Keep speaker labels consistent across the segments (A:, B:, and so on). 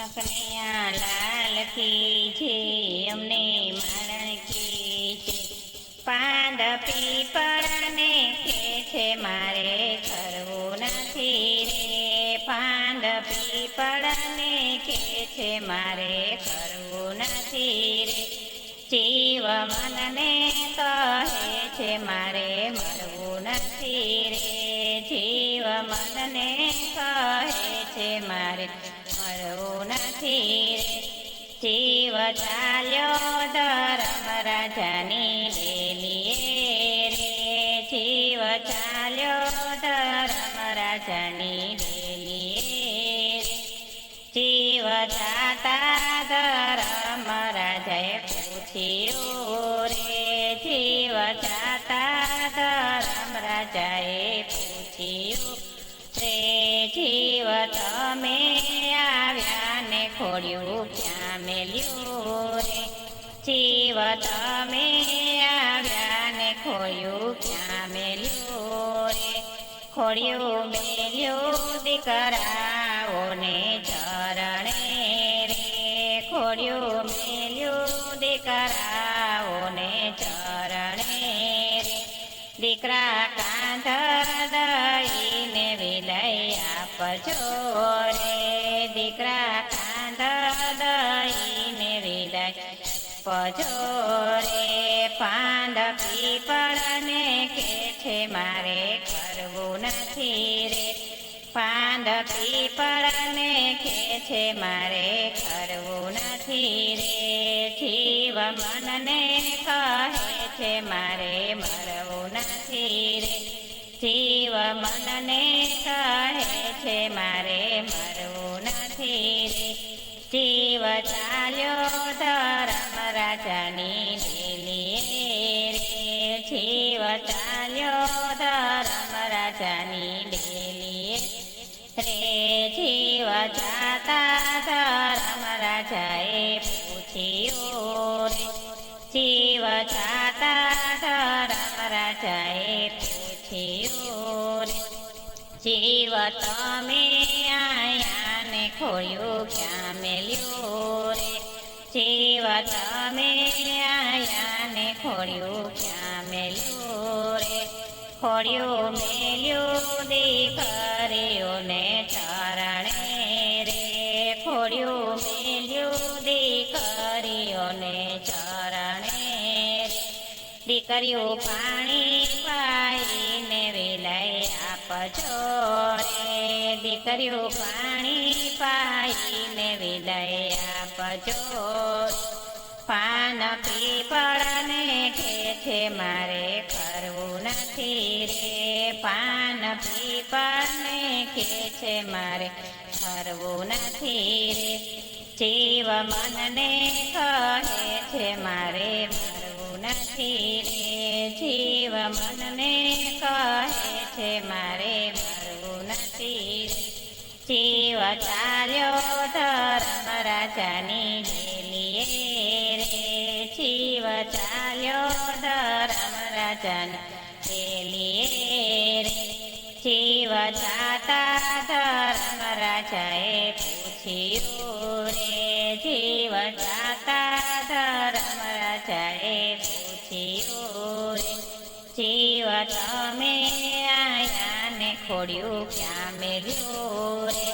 A: નખનિયા લાલ કી છે અમને મારણ કી છે. પાંદ પીપળને કે છે મારે કરવું નથી રે. પાંદ પીપળને કે છે મારે કરવું નથી રે. જીવ મનને કહે છે મારે મરવું નથી રે. જીવ મનને કહે છે મારે મળવું નથી જીવ ચાલ્યો ધર્મ રાજાની લેલીએ રે. જીવ ચાલ્યો ધર્મ રાજાની લેલીએ જીવ જાતા ધર્મ રાજાએ પૂછ્યું રે. જીવ જાતા ધર્મ રાજાએ પૂછ્યું રે. જીવ તમે ખોડ્યું ક્યાં મેલ્યું રે. જીવ તમે આવ્યા ને ખોયું ક્યાં મેલ્યું રે. ખોડ્યું મેલ્યું દીકરાઓને ચરણે રે. ખોડ્યું મેલ્યું દીકરાઓને ચરણે રે. દીકરા કાંધ દઈને વિલય આપજો રે. દીકરા પજો રે, પાંદ પીપળને કે છે મારે કરવું નથી રે. પાંદ પીપળને કે છે મારે કરવું નથી રે. જીવ મનને કહે છે મારે મરવું નથી રે. જીવ મનને કહે છે મારે મરવું નથી રે. જીવ ચાલ્યો રાજાની ડેલીએ રે જીવ ચાલ્યો ધર્મ રાજાની ડેલીએ રે જીવ જાતા ધર્મ રાજાએ પૂછ્યું જીવ જાતા ધર્મ રાજાએ પૂછ્યું જીવ તમે આયા ને ખોયું ક્યાં મેલ્યું? જીવ તમે આયા ને ખોડ્યું ક્યાં મેલ્યો રે ખોડ્યું મેલ્યું દીકરીઓને ચરણે રે. ખોડ્યું મેલ્યું દીકરીઓને ને રે. દીકરીઓ પાણી પાઈને વિલય આપજો રે. દીકરીઓ પાણી પાઈને વિલય આપજો પાન પીપળને છે મારે કરવું નથી રે. પાન પીપળને છે મારે કરવું નથી રે. જીવ મનને કહે છે, મારે મરવું નથી રે. જીવ મનને કહે છે, મારે મરવું નથી જીવ ચાર્યો ધર્મ રાજાની ચાલ્યો ધરમ રચન. ડેલીએ રે શિવ છાતા ધરમ રાજાએ પૂછ્યું રે, જીવ છાતા ધરમ રાજાએ પૂછ્યું રે, જીવ તમે આયા ને ખોડ્યું ક્યાં મેલ્યું રે?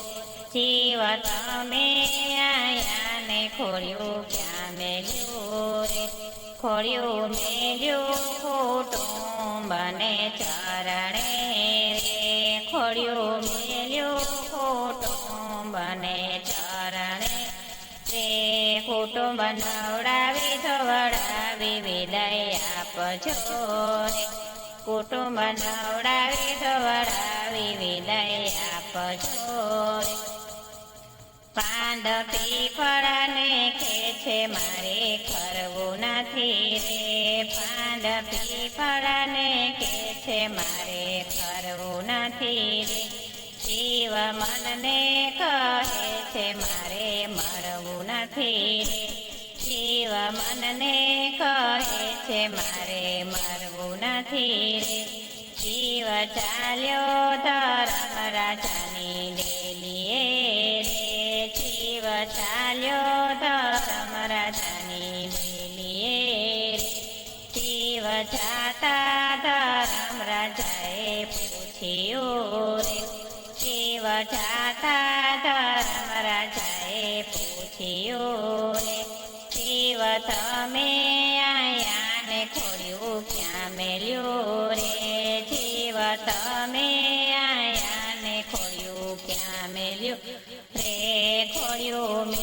A: જીવ તમે આયા ને ખોડ્યું ક્યાં મેલ્યું રે ખોડ્યું ખોટું બને ચરણે રે. ખોડ્યું મેલ્યું બને ચરણે રે. કુટુંબ નવડાવી ધોવડાવી, વિદય આપજો રે. કુટુંબ નવડાવી ધોવડાવી, વિદય આપજો રે. પાંદ પીપળાને કે છે મારે કરવું નથી રે. પાંદ પીપળાને કે છે મારે કરવું નથી રે. શિવ મનને કહે છે, મારે મરવું નથી રે. શિવ મનને કહે છે, મારે મરવું નથી રે. શિવ ચાલ્યો ધર્મ રાજાની રાજાની વેલીએ શિવ જાતા ધર્મ પૂછ્યું શિવ જાતા ધર્મ પૂછ્યું રે શિવ તમે આયાને ખોડ્યું ક્યાં મેલ્યો રે જીવ તમે આયાને ખોડ્યું ક્યાં મેલ્યું રે ખોડ્યું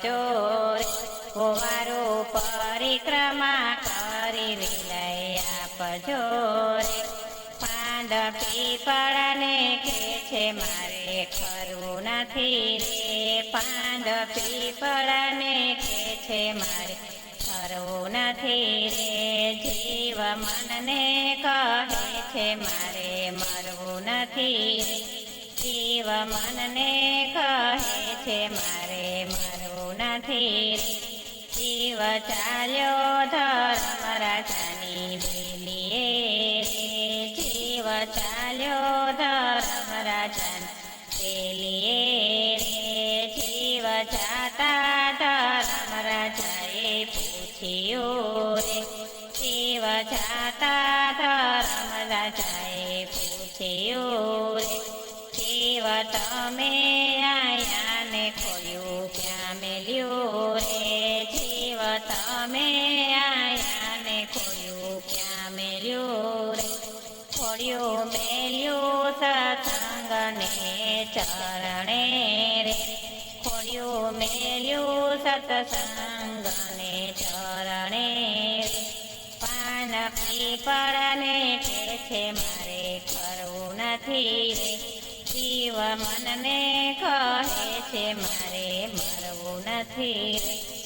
A: રે વો પરિક્રમા કરી લઈ આપજો રે. પાંદ પીપળને કે છે મારે ખરવું નથી રે. પાંદ પીપળને કે છે મારે ખરવું નથી રે. જીવ મનને કહે છે મારે મરવું નથી રે. જીવ મનને કહે છે મારે મરવું નથી રે જીવ ચાલ્યો ધર્મ રાજાની વેલીએ. શિવ ચાલ્યો ધર્મ રાજાની વેલીએ. શિવ જાતા ધર્મ રાજાએ પૂછ્યું રે. શિવ જાતા ધર્મ રાજાએ પૂછ્યું રે. જીવ તમે આયા ને ક્યાં મેલ્યું રે? જીવ તમે આયા ને ક્યાં મેલ્યું રે? ખોડ્યું મેલ્યું સત્સંગને ચરણે રે. ખોડ્યું મેલ્યું સત્સંગને ચરણે રે. પાન કે છે મારે કરવું નથી રે. જીવ મનને કહે છે મારે મરવું નથી.